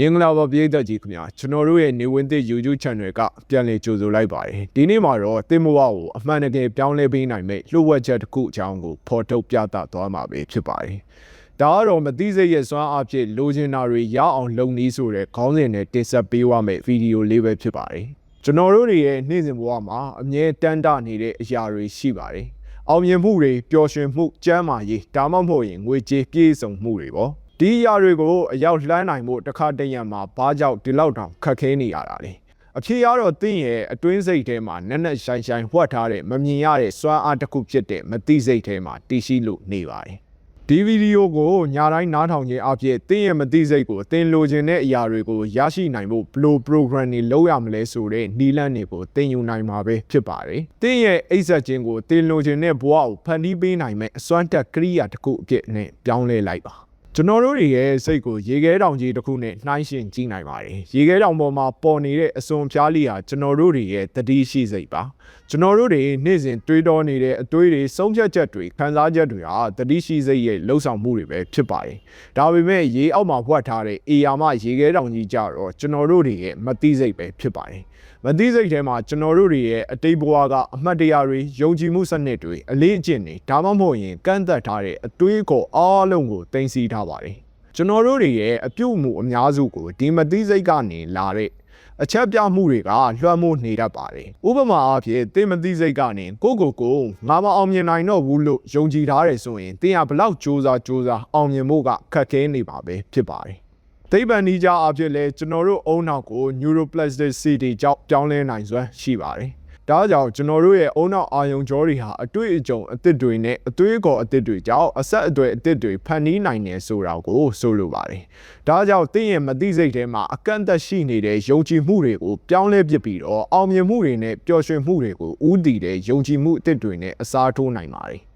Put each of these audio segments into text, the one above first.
မင်္ဂလာပါပြည်သက်ကြီးခင်ဗျာကျွန်တော်တို့ရဲ့နေဝင်သစ် YouTube Channel ကပြန်လည်ကြိုဆိုလိုက်ပါတယ်ဒီနေ့မှာတော့သင်္ဘောကိုအမှန်တကယ်ပြောင်းလဲပေးနိုင်မဲ့လှုပ်ဝက်ချက်တစ်ခုအကြောင်းကိုဖော်ထုတ်ပြသသွားမှာပဲဖြစ်ပါတယ်ဒါကတော့မသိစိတ်ရဲ့စွမ်းအားဖြင့်လိုချင်တာတွေရအောင်လုပ်နည်းဆိုတဲ့ခေါင်းစဉ်နဲ့တင်ဆက်ပေးသွားမယ့်ဗီဒီယိုလေးပဲဖြစ်ပါတယ်ကျွန်တော်တို့တွေရဲ့နေ့စဉ်ဘဝမှာအမြဲတမ်းတနေတဲ့အရာတွေရှိပါတယ်အောင်မြင်မှုတွေပျော်ရွှင်မှုကျန်းမာရေးဒါမှမဟုတ်ရင်ငွေကြေးပြည့်စုံမှုတွေပေါ့ ဒီအရာတွေကိုအရောက်လှမ်းနိုင်မှုတစ်ခါတည်းရံမှာဘာကြောင့်ဒီလောက်တောင်ခက်ခဲနေရတာလဲအဖြစ်ရတော့တင့်ရဲ့အတွင်းစိတ်ထဲမှာနက်နက်ရှိုင်ရှိုင်ဝှက်ထားတဲ့မမြင်ရတဲ့စွမ်းအားတစ်ခုဖြစ်တဲ့မသိစိတ်ထဲမှာတည်ရှိလို့နေပါတယ်ဒီဗီဒီယိုကိုညာတိုင်းနားထောင်ခြင်းအပြင်တင်းရဲ့မသိစိတ်ကိုသင်လိုချင်တဲ့အရာတွေကိုရရှိနိုင်ဖို့ဘယ်လို program တွေလုပ်ရမလဲဆိုတဲ့နီလန်းတွေကိုသင်ယူနိုင်မှာပဲဖြစ်ပါတယ်။တင်းရဲ့အိပ်ဆက်ခြင်းကိုသင်လိုချင်တဲ့ဘဝကိုဖန်တီးပေးနိုင်မဲ့အစွမ်းတက်ကရိယာတစ်ခုအဖြစ်နဲ့ပြောင်းလဲလိုက်ပါ။ ကျွန်တော်တို့တွေရဲ့စိတ်ကိုရေခဲတောင်ကြီးတစ်ခုနဲ့နှိုင်းယှဉ်ကြည့်နိုင်ပါတယ်။ရေခဲတောင်ပေါ်မှာပေါ်နေတဲ့အစွန်ဖျားလေးဟာကျွန်တော်တို့တွေရဲ့တတိရှိစိတ်ပါ။ကျွန်တော်တို့တွေနေ့စဉ်တွေးတောနေတဲ့အတွေးတွေဆုံးဖြတ်ချက်တွေခံစားချက်တွေဟာတတိရှိစိတ်ရဲ့လှုပ်ဆောင်မှုတွေပဲဖြစ်ပါတယ်။ဒါပေမဲ့ရေအောက်မှာဖွက်ထားတဲ့အေယာမရေခဲတောင်ကြီးကြတော့ကျွန်တော်တို့တွေရဲ့မတိစိတ်ပဲဖြစ်ပါတယ်။ မသိစိတ်ထဲမှာကျွန်တော်တို့တွေရဲ့အတိတ်ဘဝကအမှတ်တရတွေယုံကြည်မှုစနစ်တွေအလေးအကျင့်တွေဒါမှမဟုတ်ရင်ကန့်သက်ထားတဲ့အတွေးကိုအားလုံးကိုတင်စီထားပါတယ်ကျွန်တော်တို့တွေရဲ့အပြုတ်မှုအများစုကိုဒီမသိစိတ်ကနေလာတဲ့အချက်ပြမှုတွေကလွှမ်းမိုးနေတတ်ပါတယ်။ဥပမာအားဖြင့်တင်မသိစိတ်ကနေကိုကိုကိုငါမအောင်မြင်နိုင်တော့ဘူးလို့ယုံကြည်ထားတယ်ဆိုရင်တင်ကဘလောက်စူးစမ်းစူးစမ်းအောင်မြင်ဖို့ကခက်ခဲနေပါပဲဖြစ်ပါတယ်။ သိပ္ပံနည်းကြအဖြစ်လဲကျွန်တော်တို့အုံနောက်ကို neuroplasticity ကြောင့်ပြောင်းလဲနိုင်စွမ်းရှိပါတယ်။ဒါကြောင့်ကျွန်တော်တို့ရဲ့အုံနောက်အာယုံကြောတွေဟာအတွေ့အကြုံအသစ်တွေနဲ့အသွေးအခေါ်အသစ်တွေကြောင့်အဆက်အသွယ်အသစ်တွေဖန်တီးနိုင်တယ်ဆိုတာကိုဆိုလိုပါတယ်။ဒါကြောင့်သိရင်မသိစိတ်ထဲမှာအကန့်အသတ်ရှိနေတဲ့ယုံကြည်မှုတွေကိုပြောင်းလဲပစ်ပြီးတော့အောင်မြင်မှုတွေနဲ့ပျော်ရွှင်မှုတွေကိုဥတည်တဲ့ယုံကြည်မှုအသစ်တွေနဲ့အစားထိုးနိုင်ပါတယ်။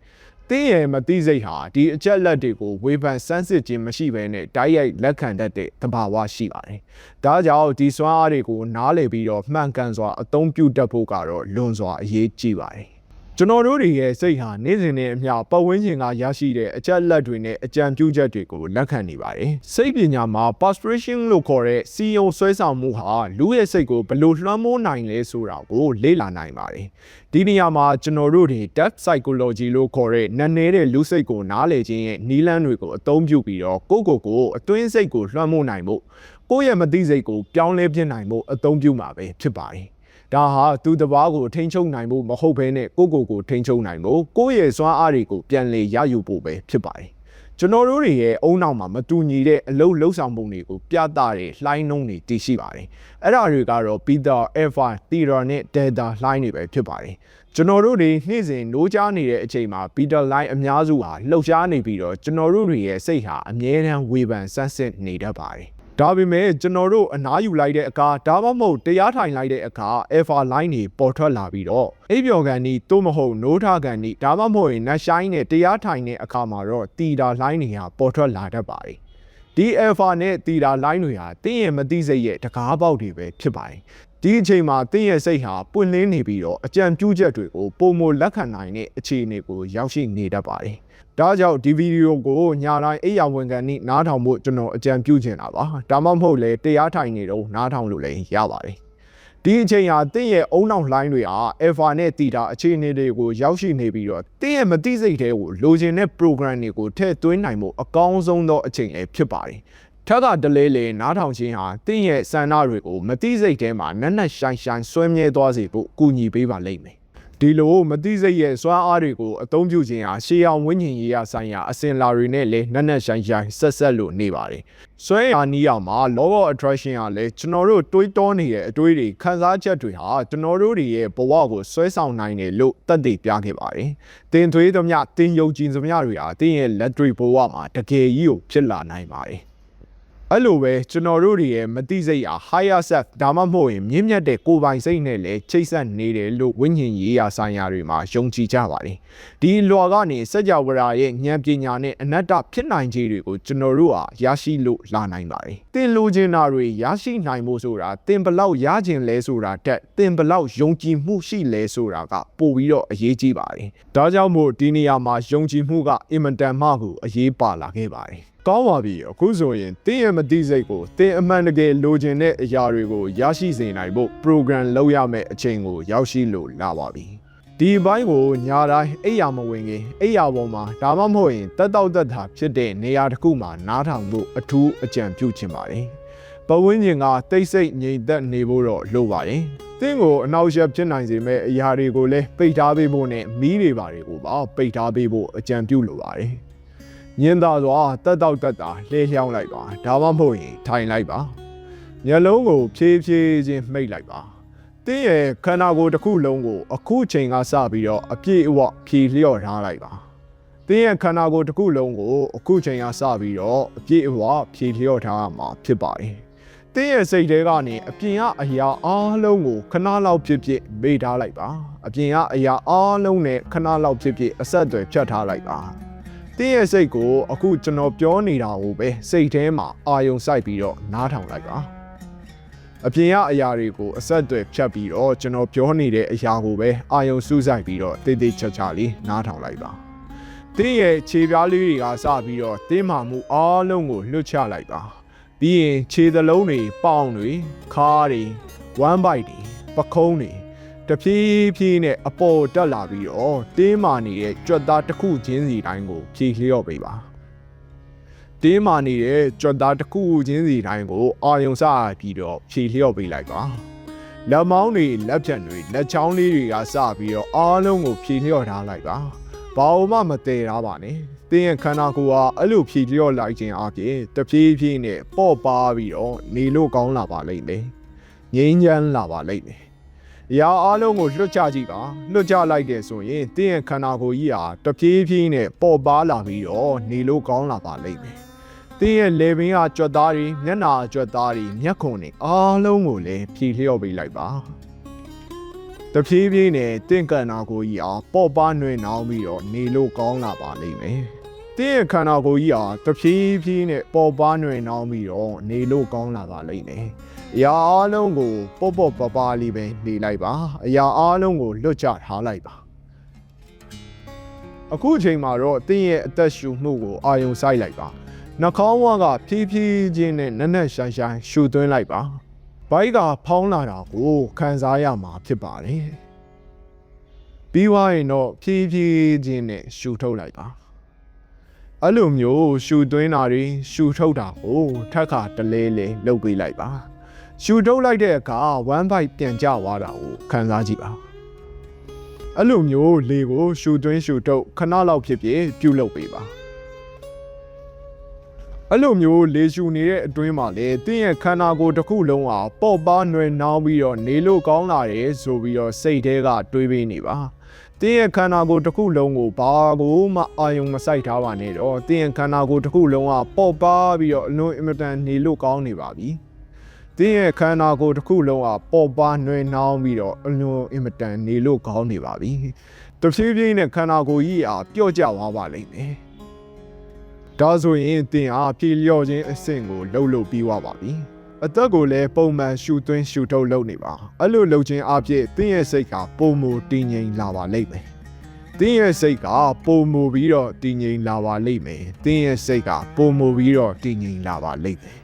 တင်းရဲ့မသိစိတ်ဟာဒီအချက်လက်တွေကိုဝေဖန်စမ်းစစ်ခြင်းမရှိဘဲနဲ့တိုက်ရိုက်လက်ခံတတ်တဲ့သဘာဝရှိပါတယ်။ဒါကြောင့်ဒီစွမ်းအားတွေကိုနားလည်ပြီးတော့မှန်ကန်စွာအသုံးပြုတတ်ဖို့ကတော့လွန်စွာအရေးကြီးပါတယ်။ ကျွန်တော်တို့တွေရဲ့စိတ်ဟာနေ့စဉ်နဲ့အမျှပတ်ဝန်းကျင်ကရရှိတဲ့အချက်လက်တွေနဲ့အကြံပြုချက်တွေကိုလက်ခံနေပါတယ်။စိတ်ပညာမှာ perspiration လို့ခေါ်တဲ့စီယုံဆွဲဆောင်မှုဟာလူရဲ့စိတ်ကိုဘယ်လိုလွှမ်းမိုးနိုင်လဲဆိုတာကိုလေ့လာနိုင်ပါတယ်။ဒီနေရာမှာကျွန်တော်တို့တွေ depth psychology လို့ခေါ်တဲ့နက်နဲတဲ့လူစိတ်ကိုနားလည်ခြင်းရဲ့နီးလန်းတွေကိုအသုံးပြုပြီးတော့ကိုယ့်ကိုယ်ကိုအတွင်းစိတ်ကိုလွှမ်းမိုးနိုင်ဖို့ကိုယ့်ရဲ့မသိစိတ်ကိုပြောင်းလဲပြနိုင်ဖို့အသုံးပြုမှာပဲဖြစ်ပါတယ်။ ဒါဟာသူတပားကိုထိန်းချုပ်နိုင်ဖို့မဟုတ်ဘဲနဲ့ကိုကိုကိုထိန်းချုပ်နိုင်ဖို့ကိုယ့်ရဲ့စွမ်းအားတွေကိုပြန်လည်ရယူဖို့ပဲဖြစ်ပါတယ်ကျွန်တော်တို့တွေရဲ့အုံနောက်မှာမတူညီတဲ့အလုပ်လှုပ်ဆောင်ပုံတွေကိုပြသတဲ့လှိုင်းနှုံးတွေတည်ရှိပါတယ်။အဲ့ဒါတွေကတော့ beta, alpha, theta နဲ့ delta လှိုင်းတွေပဲဖြစ်ပါတယ်။ကျွန်တော်တို့တွေနေ့စဉ်နိုးကြားနေတဲ့အချိန်မှာ beta line အများစုဟာလှုပ်ရှားနေပြီးတော့ကျွန်တော်တို့တွေရဲ့စိတ်ဟာအမြဲတမ်းဝေဖန်ဆန်းစစ်နေတတ်ပါတယ်။ ဒါပေမဲ့ကျွန်တော်တို့အနားယူလိုက်တဲ့အခါဒါမှမဟုတ်တရားထိုင်လိုက်တဲ့အခါ alpha line တွေပေါ်ထွက်လာပြီးတော့အိပ်ပျော်ကန်ဒီသို့မဟုတ်နိုးထကန်ဒီဒါမှမဟုတ်ရင်နတ်ဆိုင်နဲ့တရားထိုင်တဲ့အခါမှာတော့တီတာ line တွေဟာပေါ်ထွက်လာတတ်ပါတယ်ဒီ alpha နဲ့တီတာ line တွေဟာတင်းရဲ့မသိစိတ်ရဲ့တကားပေါက်တွေပဲဖြစ်ပါတယ် ဒီအချိန်မှာတင်းရဲ့စိတ်ဟာပွင့်လင်းနေပြီးတော့အကြံပြုချက်တွေကိုပုံမလက်ခံနိုင်တဲ့အခြေအနေကိုရောက်ရှိနေတတ်ပါတယ်။ဒါကြောင့်ဒီဗီဒီယိုကိုညာတိုင်းအိယာဝန်ခံနှိနားထောင်ဖို့ကျွန်တော်အကြံပြုချင်တာပါ။ဒါမှမဟုတ်လေတရားထိုင်နေတော့နားထောင်လို့လည်းရပါတယ်။ဒီအချိန်ဟာတင့်ရဲ့အုံနောက်လိုင်းတွေဟာ alpha နဲ့ theta အခြေအနေတွေကိုရောက်ရှိနေပြီးတော့တင့်ရဲ့မသိစိတ်တွေကိုလိုချင်တဲ့ program တွေကိုထည့်သွင်းနိုင်မှုအကောင်းဆုံးသောအချိန်လည်းဖြစ်ပါတယ် ထက်ကတလဲလေနားထောင်ခြင်းဟာတင့်ရဲ့စန္ဒတွေကိုမတိစိတ်ထဲမှာနက်နက်ရှိုင်ရှိုင်ဆွဲမြဲသွားစေဖို့ကူညီပေးပါလိမ့်မယ်ဒီလိုမတိစိတ်ရဲ့စွမ်းအားတွေကိုအသုံးပြုခြင်းဟာရှေးအောင်ဝိညာဉ်ရေးရာဆိုင်ရာအစဉ်လာတွေနဲ့လည်းနက်နက်ရှိုင်ရှိုင်ဆက်ဆက်လို့နေပါတယ်။ဆွဲအားနီးအောင်မှာ law of attraction ကလည်းကျွန်တော်တို့တွေးတောနေတဲ့အတွေးတွေခံစားချက်တွေဟာကျွန်တော်တို့တွေရဲ့ဘဝကိုဆွဲဆောင်နိုင်တယ်လို့သက်သေပြခဲ့ပါတယ်။တင်သွေးသမျှတင်ယုံကြည်သမျှတွေဟာတင်းရဲ့လက်တွေဘဝမှာတကယ်ကြီးကိုဖြစ်လာနိုင်ပါတယ်။ အဲ့လိုပဲကျွန်တော်တို့တွေရဲ့မတိစိတ်အား higher self ဒါမှမဟုတ်ရင်မြင့်မြတ်တဲ့ကိုယ်ပိုင်စိတ်နဲ့လည်းချိတ်ဆက်နေတယ်လို့ဝိညာဉ်ရေးရာဆိုင်ရာတွေမှာယုံကြည်ကြပါတယ်။ဒီလွာကနေစัจ java ရဲ့ဉာဏ်ပညာနဲ့အနတ္တဖြစ်နိုင်ခြေတွေကိုကျွန်တော်တို့ဟာရရှိလို့လာနိုင်ပါတယ်။သင်လိုချင်တာတွေရရှိနိုင်ဖို့ဆိုတာသင်ဘလောက်ရခြင်းလဲဆိုတာတက်သင်ဘလောက်ယုံကြည်မှုရှိလဲဆိုတာကပို့ပြီးတော့အရေးကြီးပါတယ်။ဒါကြောင့်မို့ဒီနေရာမှာယုံကြည်မှုကအင်မတန်မှကိုအရေးပါလာခဲ့ပါတယ်။ ကောင်းပါပြီအခုဆိုရင်တင်းရဲ့မတိစိတ်ကိုတင်းအမှန်တကယ်လိုချင်တဲ့အရာတွေကိုရရှိစေနိုင်ဖို့ program လုပ်ရမယ့်အချိန်ကိုရောက်ရှိလို့လာပါပြီဒီဘိုင်းကိုညာတိုင်းအိယာမဝင်ခင်အိယာပေါ်မှာဒါမှမဟုတ်ရင်တက်တောက်တက်တာဖြစ်တဲ့နေရာတစ်ခုမှာနားထောင်ဖို့အထူးအကြံပြုချင်ပါတယ်ပဝင်းကျင်ကတိတ်ဆိတ်ငြိမ်သက်နေဖို့တော့လိုပါတယ်တင်းကိုအနောက်ရက်ဖြစ်နိုင်စေမဲ့အရာတွေကိုလည်းပိတ်ထားပေးဖို့နဲ့မီးတွေပါတွေကိုပါပိတ်ထားပေးဖို့အကြံပြုလိုပါတယ် ညင်သာစွာတက်တောက်တက်တာလှည့်လျောင်းလိုက်ပါဒါမှမဟုတ်ရင်ထိုင်လိုက်ပါမျက်လုံးကိုဖြည်းဖြည်းချင်းမှိတ်လိုက်ပါတင်းရဲ့ခန္ဓာကိုယ်တစ်ခုလုံးကို အခုချိန်ကစပြီးတော့အပြည့်အဝဖြည့်လျော့ထားလိုက်ပါတင်းရဲ့ခန္ဓာကိုယ်တစ်ခုလုံးကိုအခုချိန်ကစပြီးတော့အပြည့်အဝဖြည့်လျော့ထားရမှာဖြစ်ပါတယ်တင်းရဲ့စိတ်ထဲကနေအပြင်ကအရာအားလုံးကိုခဏလောက်ဖြစ်ဖြစ်မေ့ထားလိုက်ပါအပြင်ကအရာအားလုံးနဲ့ခဏလောက်ဖြစ်ဖြစ်အဆက်အသွယ်ဖြတ်ထားလိုက်ပါ တင်းရဲ့စိတ်ကိုအခုကျွန်တော်ပြောနေတာကိုပဲစိတ်ထဲမှာအာယုံစိုက်ပြီးတော့နားထောင်လိုက်ပါအပြင်ကအရာတွေကိုအဆက်အသွယ်ဖြတ်ပြီးတော့ကျွန်တော်ပြောနေတဲ့အရာကိုပဲအာယုံစူးစိုက်ပြီးတော့တိတ်တိတ်ချာချာလေးနားထောင်လိုက်ပါတင်းရဲ့ခြေပြားလေးတွေကစပြီးတော့တင်းမာမှုအားလုံးကိုလွတ်ချလိုက်ပါပြီးရင်ခြေသလုံးတွေပေါင်တွေခါးတွေဝမ်းပိုက်တွေပခုံးတွေ တဖြည်းဖြည်းနဲ့အပေါ်တက်လာပြီးတော့တင်းမာနေတဲ့ကြွက်သားတစ်ခုချင်းစီတိုင်းကိုဖြည့်လျော့ပေးပါတင်းမာနေတဲ့ကြွက်သားတစ်ခုချင်းစီတိုင်းကိုအာယုံစပြီးတော့ဖြည့်လျော့ပေးလိုက်ပါလက်မောင်းတွေလက်ဖြတ်တွေလက်ချောင်းလေးတွေကစပြီးတော့အားလုံးကိုဖြည့်လျော့ထားလိုက်ပါဘာမှမတည်ထားပါနဲ့တင်းရဲ့ခန္ဓာကိုယ်ဟာအဲ့လိုဖြည့်လျော့လိုက်ခြင်းအပြင်တဖြည်းဖြည်းနဲ့ပေါ့ပါပြီးတော့နေလို့ကောင်းလာပါလိမ့်မယ်ငြိမ်းချမ်းလာပါလိမ့်မယ် အရာအလုံးကိုလွတ်ချကြည့်ပါလွတ်ချလိုက်တယ်ဆိုရင်တင်းရဲ့ခန္ဓာကိုယ်ကြီးဟာတဖြည်းဖြည်းနဲ့ပေါ့ပါလာပြီးတော့နေလို့ကောင်းလာပါလိမ့်မယ်တင်းရဲ့လေပင်ကကြွက်သားတွေမျက်နာကြွက်သားတွေမျက်ခုံတွေအားလုံးကိုလည်းဖြည့်လျော့ပေးလိုက်ပါတဖြည်းဖြည်းနဲ့တင့်ကန်နာကိုကြီးအားပေါ့ပါနှွေနောင်းပြီးတော့နေလို့ကောင်းလာပါလိမ့်မယ်။တင်းရဲ့ခန္ဓာကိုယ်ကြီးအားတဖြည်းဖြည်းနဲ့ပေါ့ပါနှွေနောင်းပြီးတော့နေလို့ကောင်းလာပါလိမ့်မယ်။ အရာအလုံးကိုပေါ့ပေါ့ပပလေးပဲနေလိုက်ပါ။အရာအလုံးကိုလွတ်ချထားလိုက်ပါ။အခုအချိန်မှာတော့တင်းရဲ့အသက်ရှူမှုကိုအာယုံဆိုင်လိုက်ပါ။နှာခေါင်းဝါကဖြည်းဖြည်းချင်းနဲ့နက်နက်ရှိုင်းရှိုင်းရှူသွင်းလိုက်ပါ။ဘိုက်ကဖောင်းလာတာကိုခံစားရမှာဖြစ်ပါတယ်။ပြီးွားရင်တော့ဖြည်းဖြည်းချင်းနဲ့ရှူထုတ်လိုက်ပါ။အဲ့လိုမျိုးရှူသွင်းတာတွေရှူထုတ်တာကိုထက်ခါတလဲလဲလုပ်ပေးလိုက်ပါ။ ရှူထုတ်လိုက်တဲ့အခါ1 byte ပြန်ကျသွားတာကိုခံစားကြည့်ပါ။အဲ့လိုမျိုးလေကိုရှူသွင်းရှူထုတ်ခဏလောက်ဖြစ်ဖြစ်ပြုလုပ်ပေးပါ။အဲ့လိုမျိုးလေရှူနေတဲ့အတွင်းမှာလေတင်းရဲ့ခန္ဓာကိုယ်တစ်ခုလုံးဟာပေါ့ပါနွယ်နှောင်းပြီးတော့နေလို့ကောင်းလာတယ်ဆိုပြီးတော့စိတ်ထဲကတွေးပေးနေပါတင်းရဲ့ခန္ဓာကိုယ်တစ်ခုလုံးကိုဘာကိုမှအာယုံမဆိုင်ထားပါနဲ့တော့တင်းရဲ့ခန္ဓာကိုယ်တစ်ခုလုံးကပေါ့ပါပြီးတော့အလွန်အင်မတန်နေလို့ကောင်းနေပါပြီ တင်းရဲ့ခန္ဓာကိုယ်တစ်ခုလုံးကပေါ့ပါနွယ်နှောင်းပြီးတော့အလွန်အင်မတန်နေလို့ကောင်းနေပါပြီတဖြည်းဖြည်းနဲ့ခန္ဓာကိုယ်ကြီးအားပျော့ကျသွားပါလိမ့်မယ်ဒါဆိုရင်တင်အားပြေလျော့ခြင်းအဆင့်ကိုလှုပ်လို့ပြီးသွားပါပြီအသက်ကိုလည်းပုံမှန်ရှူသွင်းရှူထုတ်လုပ်နေပါအဲ့လိုလုပ်ခြင်းအပြင်တင်းရဲ့စိတ်ကပုံမူတည်ငြိမ်လာပါလိမ့်မယ်တင်းရဲ့စိတ်ကပုံမူပြီးတော့တည်ငြိမ်လာပါလိမ့်မယ်တင်းရဲ့စိတ်ကပုံမူပြီးတော့တည်ငြိမ်လာပါလိမ့်မယ်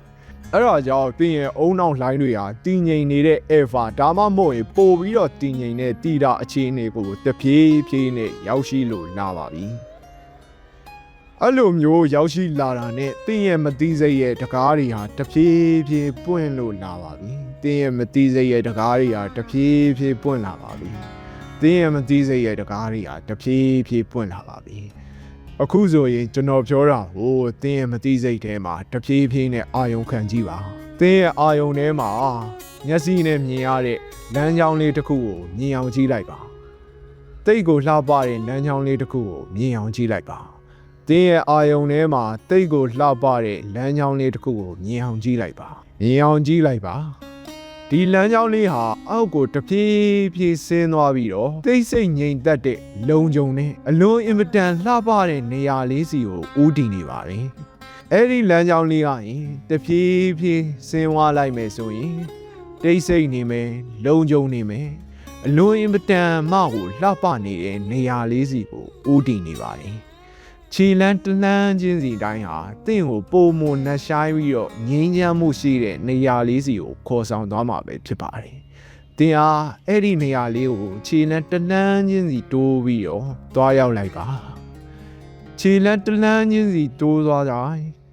အဲ့တော့ကြောင့်တင်းရဲ့အုံနောက်လိုင်းတွေဟာတည်ငြိမ်နေတဲ့ Eva ဒါမှမဟုတ်ရင်ပို့ပြီးတော့တည်ငြိမ်တဲ့တီတာအခြေအနေကိုတပြေးဖြည်းနဲ့ရောက်ရှိလို့လာပါပြီအဲ့လိုမျိုးရောက်ရှိလာတာနဲ့တင်းရဲ့မတိစိတ်ရဲ့တကားတွေဟာတဖြည်းဖြည်းပွင့်လို့လာပါပြီတင်းရဲ့မတိစိတ်ရဲ့တကားတွေဟာတဖြည်းဖြည်းပွင့်လာပါပြီတင်းရဲ့မတိစိတ်ရဲ့တကားတွေဟာတဖြည်းဖြည်းပွင့်လာပါပြီ အခုဆိုရင်ကျွန်တော်ပြောတာဟိုတင်းရဲ့မတိစိတ်ထဲမှာတဖြည်းဖြည်းနဲ့အာယုံခံကြည့်ပါတင်းရဲ့အာယုံထဲမှာမျက်စိနဲ့မြင်ရတဲ့လမ်းကြောင်းလေးတစ်ခုကိုမြင်အောင်ကြည့်လိုက်ပါတိတ်ကိုလှပတဲ့လမ်းကြောင်းလေးတစ်ခုကိုမြင်အောင်ကြည့်လိုက်ပါတင်းရဲ့အာယုံထဲမှာတိတ်ကိုလှပတဲ့လမ်းကြောင်းလေးတစ်ခုကိုမြင်အောင်ကြည့်လိုက်ပါမြင်အောင်ကြည့်လိုက်ပါ ဒီလမ်းကြောင်းလေးဟာအောက်ကိုတဖြည်းဖြည်းဆင်းသွားပြီးတော့တိတ်ဆိတ်ငြိမ်သက်တဲ့လုံခြုံတဲ့အလွန်အင်မတန်လှပတဲ့နေရာလေးစီကိုဦးတည်နေပါတယ်အဲ့ဒီလမ်းကြောင်းလေးကရင်တဖြည်းဖြည်းဆင်းသွားလိုက်မယ်ဆိုရင်တိတ်ဆိတ်နေမယ်လုံခြုံနေမယ်အလွန်အင်မတန်မှကိုလှပနေတဲ့နေရာလေးစီကိုဦးတည်နေပါတယ် ခြေလန်းတလန်းချင်းစီတိုင်းဟာတင့်ကိုပုံမနှရှိုင်းပြီးတော့ငြင်းချမ်းမှုရှိတဲ့နေရာလေးစီကိုခေါ်ဆောင်သွားမှာပဲဖြစ်ပါတယ်။တင်ဟာအဲ့ဒီနေရာလေးကိုခြေလန်းတလန်းချင်းစီတိုးပြီးတော့သွားရောက်လိုက်ပါ။ခြေလန်းတလန်းချင်းစီတိုးသွားကြ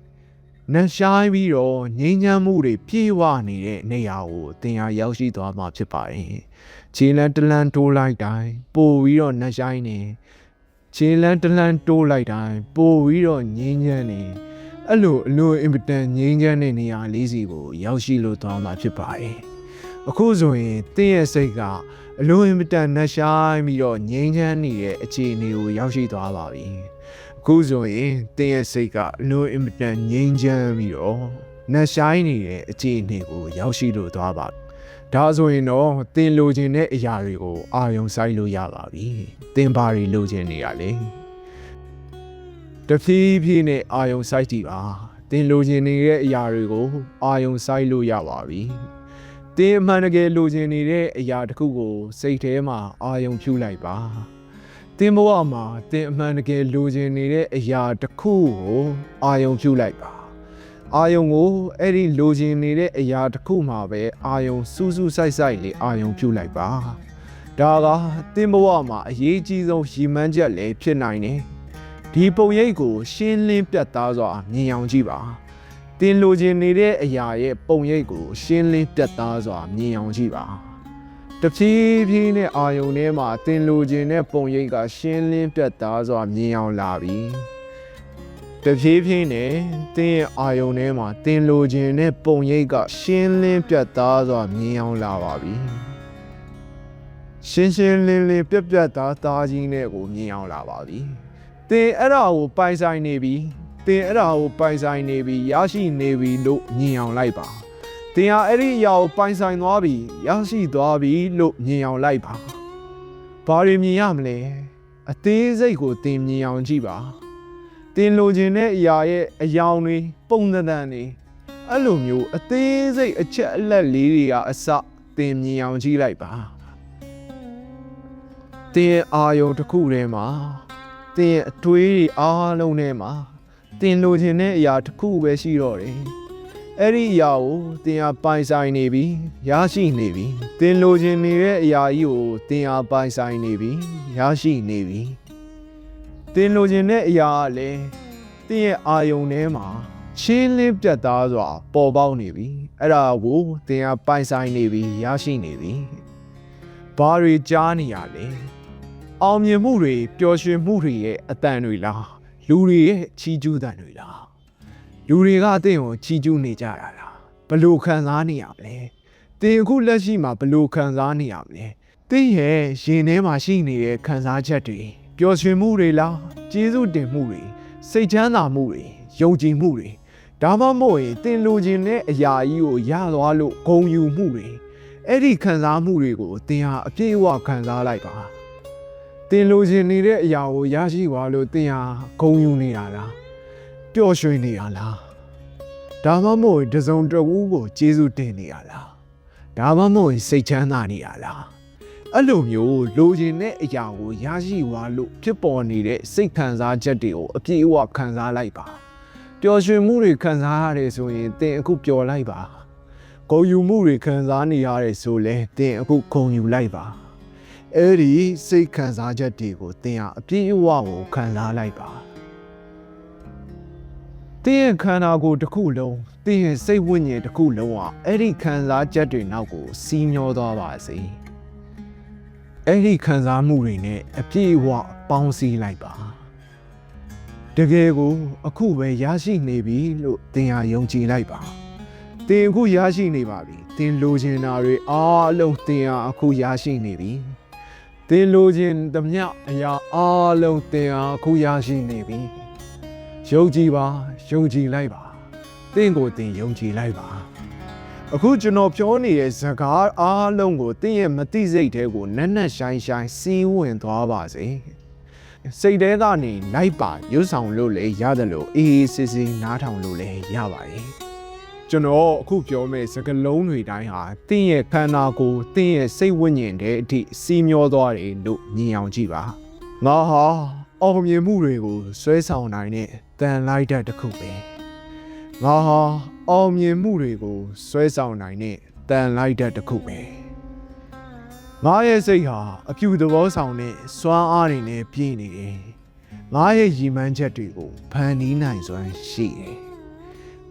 ။နှရှိုင်းပြီးတော့ငြင်းချမ်းမှုတွေပြေဝနေတဲ့နေရာကိုတင်ဟာရောက်ရှိသွားမှာဖြစ်ပါတယ်။ခြေလန်းတလန်းတိုးလိုက်တိုင်းပို့ပြီးတော့နှရှိုင်းနေ ခြေလန်းတလန်းတိုးလိုက်တိုင်းပို့ပြီးတော့ငြင်းချမ်းနေအဲ့လိုအလိုအင်ပတန်ငြင်းချမ်းတဲ့နေရာလေးစီကို ရောက်ရှိလို့သွားမှာဖြစ်ပါတယ်။အခုဆိုရင်တင်းရဲ့စိတ်ကအလိုအင်ပတန်နှရှိုင်းပြီးတော့ငြင်းချမ်းနေတဲ့အခြေအနေကိုရောက်ရှိသွားပါပြီ။အခုဆိုရင်တင်းရဲ့စိတ်ကအလိုအင်ပတန်ငြင်းချမ်းပြီးတော့နှရှိုင်းနေတဲ့အခြေအနေကိုရောက်ရှိလို့သွားပါ ဒါဆိုရင်တော့တင်လိုချင်တဲ့အရာတွေကိုအာယုံဆိုင်လို့ရပါပြီ။တင်ပါရီလိုချင်နေရလေ။တဖြည်းဖြည်းနဲ့အာယုံဆိုင်ကြည့်ပါ။တင်လိုချင်နေတဲ့အရာတွေကိုအာယုံဆိုင်လို့ရပါပြီ။တင်အမှန်တကယ်လိုချင်နေတဲ့အရာတစ်ခုကို စိတ်ထဲမှာအာယုံဖြူလိုက်ပါ။တင်ဘဝမှာတင်အမှန်တကယ်လိုချင်နေတဲ့အရာတစ်ခုကိုအာယုံဖြူလိုက်ပါ အာယုံကိုအဲ့ဒီလိုချင်နေတဲ့အရာတစ်ခုမှပဲအာယုံစူးစူးဆိုင်ဆိုင်လေးအာယုံပြုတ်လိုက်ပါဒါကတင်းဘဝမှာအရေးကြီးဆုံးရည်မှန်းချက်လည်းဖြစ်နိုင်တယ်ဒီပုံရိပ်ကိုရှင်းလင်းပြတ်သားစွာမြင်အောင်ကြည့်ပါတင်လိုချင်နေတဲ့အရာရဲ့ပုံရိပ်ကိုရှင်းလင်းပြတ်သားစွာမြင်အောင်ကြည့်ပါတဖြည်းဖြည်းနဲ့အာယုံထဲမှာတင်လိုချင်တဲ့ပုံရိပ်ကရှင်းလင်းပြတ်သားစွာမြင်အောင်လာပြီ တဖြည်းဖြည်းနဲ့တင်းရဲ့အာယုံထဲမှာတင်လိုခြင်းနဲ့ပုံရိပ်ကရှင်းလင်းပြတ်သားစွာမြင်အောင်လာပါပြီရှင်းရှင်းလင်းလင်းပြတ်ပြတ်သားသားကြီးနဲ့ကိုမြင်အောင်လာပါပြီတင်အဲ့ဒါကိုပိုင်ဆိုင်နေပြီတင်အဲ့ဒါကိုပိုင်ဆိုင်နေပြီရရှိနေပြီလို့မြင်အောင်လိုက်ပါတင်ဟာအဲ့ဒီအရာကိုပိုင်ဆိုင်သွားပြီရရှိသွားပြီလို့မြင်အောင်လိုက်ပါဘာတွေမြင်ရမလဲအသေးစိတ်ကိုတင်မြင်အောင်ကြည့်ပါ တင်လိုချင်တဲ့အရာရဲ့အယောင်တွေပုံသဏ္ဍာန်တွေအဲ့လိုမျိုးအသေးစိတ်အချက်အလက်လေးတွေကအစတင်မြင်အောင်ကြည့်လိုက်ပါတင်ရဲ့အာယုံတစ်ခုထဲမှာတင်ရဲ့အတွေးတွေအားလုံးထဲမှာတင်လိုချင်တဲ့အရာတစ်ခုပဲရှိတော့တယ်အဲ့ဒီအရာကိုတင်ဟာပိုင်ဆိုင်နေပြီရရှိနေပြီတင်လိုချင်နေတဲ့အရာကြီးကိုတင်ဟာပိုင်ဆိုင်နေပြီရရှိနေပြီ တင်လိုချင်တဲ့အရာကလည်းတင်းရဲ့အာယုံထဲမှာချင်းလင်းပြတ်သားစွာပေါ်ပေါက်နေပြီအဲ့ဒါကိုတင်ကပိုင်ဆိုင်နေပြီရရှိနေပြီဘာတွေကြားနေရလဲအောင်မြင်မှုတွေပျော်ရွှင်မှုတွေရဲ့အတန်တွေလားလူတွေရဲ့ချီးကျူးတန်တွေလားလူတွေကအတင်းကိုချီးကျူးနေကြတာလားဘလို့ခံစားနေရမလဲတင်အခုလက်ရှိမှာဘလို့ခံစားနေရမလဲတင်းရဲ့ရင်ထဲမှာရှိနေတဲ့ခံစားချက်တွေ ပျော်ရွှင်မှုတွေလားကျေးဇူးတင်မှုတွေစိတ်ချမ်းသာမှုတွေယုံကြည်မှုတွေဒါမှမဟုတ်ရင်တင်လိုချင်တဲ့အရာကြီးကိုရသွားလို့ဂုဏ်ယူမှုတွေအဲ့ဒီခံစားမှုတွေကိုတင်ဟာအပြည့်အဝခံစားလိုက်ပါတင်လိုချင်နေတဲ့အရာကိုရရှိသွားလို့တင်ဟာဂုဏ်ယူနေတာလားပျော်ရွှင်နေတာလားဒါမှမဟုတ်တစုံတဝူးကိုကျေးဇူးတင်နေတာလားဒါမှမဟုတ်စိတ်ချမ်းသာနေတာလား အဲ့လိုမျိုးလိုချင်တဲ့အရာကိုရရှိသွားလို့ဖြစ်ပေါ်နေတဲ့စိတ်ခံစားချက်တွေကိုအပြည့်အဝခံစားလိုက်ပါပျော်ရွှင်မှုတွေခံစားရတယ်ဆိုရင်သင်အခုပျော်လိုက်ပါဂုဏ်ယူမှုတွေခံစားနေရတယ်ဆိုလဲသင်အခုဂုဏ်ယူလိုက်ပါအဲ့ဒီစိတ်ခံစားချက်တွေကိုသင်ဟာအပြည့်အဝကိုခံစားလိုက်ပါတင်းရဲ့ခန္ဓာကိုယ်တစ်ခုလုံးတင်းရဲ့စိတ်ဝိညာဉ်တစ်ခုလုံးဟာအဲ့ဒီခံစားချက်တွေနောက်ကိုစီးမျောသွားပါစေ။ အဲ့ဒီခံစားမှုတွေနဲ့အပြည့်အဝပေါင်းစည်းလိုက်ပါတကယ်ကို အခုပဲရရှိနေပြီလို့သင်ဟာယုံကြည်လိုက်ပါသင်အခုရရှိနေပါပြီသင်လိုချင်တာတွေအားလုံးသင်ဟာအခုရရှိနေပြီသင်လိုချင်သမျှအရာအားလုံးသင်ဟာအခုရရှိနေပြီယုံကြည်ပါယုံကြည်လိုက်ပါသင်ကိုသင်ယုံကြည်လိုက်ပါ အခုကျွန်တော်ပြောနေတဲ့ဇကားအားလုံးကိုတင်းရဲ့မတိစိတ်တဲကိုနက်နက်ရှိုင်းရှိုင်းစီးဝင်သွားပါစေစိတ်ထဲကနေလိုက်ပါရွတ်ဆောင်လို့လည်းရတယ်လို့အေးအေးဆေးဆေးနားထောင်လို့လည်းရပါတယ်ကျွန်တော်အခုပြောမယ့်စကလုံးတွေတိုင်းဟာတင်းရဲ့ခန္ဓာကိုယ်တင်းရဲ့စိတ်ဝိညာဉ်တဲ့အထိစီးမျောသွားတယ်လို့မြင်အောင်ကြည့်ပါငါဟာအောင်မြင်မှုတွေကိုဆွဲဆောင်နိုင်တဲ့တန်လိုက်တဲ့တစ်ခုပဲ ငါဟာအောင်မြင်မှုတွေကိုဆွဲဆောင်နိုင်တဲ့တန်လိုက်တဲ့တစ်ခုပဲငါရဲ့စိတ်ဟာအပြူသဘောဆောင်တဲ့စွမ်းအားတွေနဲ့ပြည့်နေတယ်ငါရဲ့ရည်မှန်းချက်တွေကိုဖန်တီးနိုင်စွမ်းရှိတယ်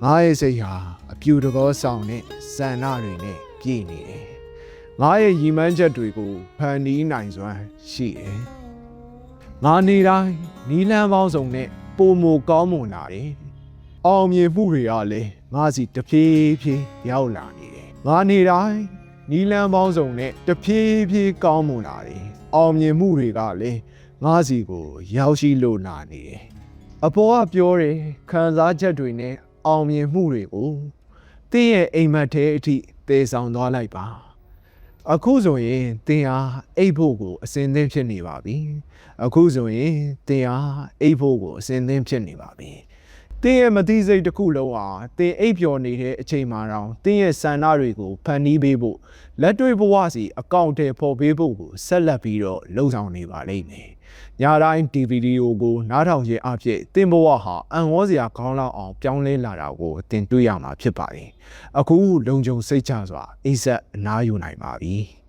ငါရဲ့စိတ်ဟာအပြူသဘောဆောင်တဲ့စံနာတွေနဲ့ပြည့်နေတယ်ငါရဲ့ရည်မှန်းချက်တွေကိုဖန်တီးနိုင်စွမ်းရှိတယ်ငါနေတိုင်းနီလန်းပေါင်းစုံနဲ့ပုံမကောင်းမွန်လာတယ်။ အောင်မြင်မှုတွေကလည်းငါစီတဖြည်းဖြည်းရောက်လာနေတယ်။ငါနေတိုင်းနီလန်းပေါင်းစုံနဲ့တဖြည်းဖြည်းကောင်းမွန်လာတယ်။အောင်မြင်မှုတွေကလည်းငါစီကို ရောက်ရှိလို့လာနေတယ်။အပေါ်ကပြောတယ်ခံစားချက်တွေနဲ့အောင်မြင်မှုတွေကိုတင်းရဲ့အိမ်မက်ထဲအထိသေဆောင်သွားလိုက်ပါ။အခုဆိုရင်တင်ဟာအိတ်ဖို့ကိုအစင်သင်းဖြစ်နေပါပြီအခုဆိုရင်တင်ဟာအိတ်ဖို့ကိုအစင်သင်းဖြစ်နေပါပြီ တင်ရဲ့မသိစိတ်တစ်ခုလုံးဟာတင်အိတ်ပျော်နေတဲ့အချိန်မှတော့တင်ရဲ့ဆန္ဒတွေကိုဖန်တီးပေးဖို့လက်တွေ့ဘဝစီအကောင့်ထဲပေါ်ပေးဖို့ကိုဆက်လက်ပြီးတော့လှုံ့ဆော်နေပါလိမ့်မယ်ညတိုင်းဒီဗီဒီယိုကိုနားထောင်ခြင်းအဖြစ်တင်ဘဝဟာအံ့ဩစရာကောင်းလောက်အောင်ပြောင်းလဲလာတာကိုတင်တွေ့ရမှာဖြစ်ပါတယ်အခုလုံခြုံစိတ်ချစွာအိဆက်အနားယူနိုင်ပါပြီ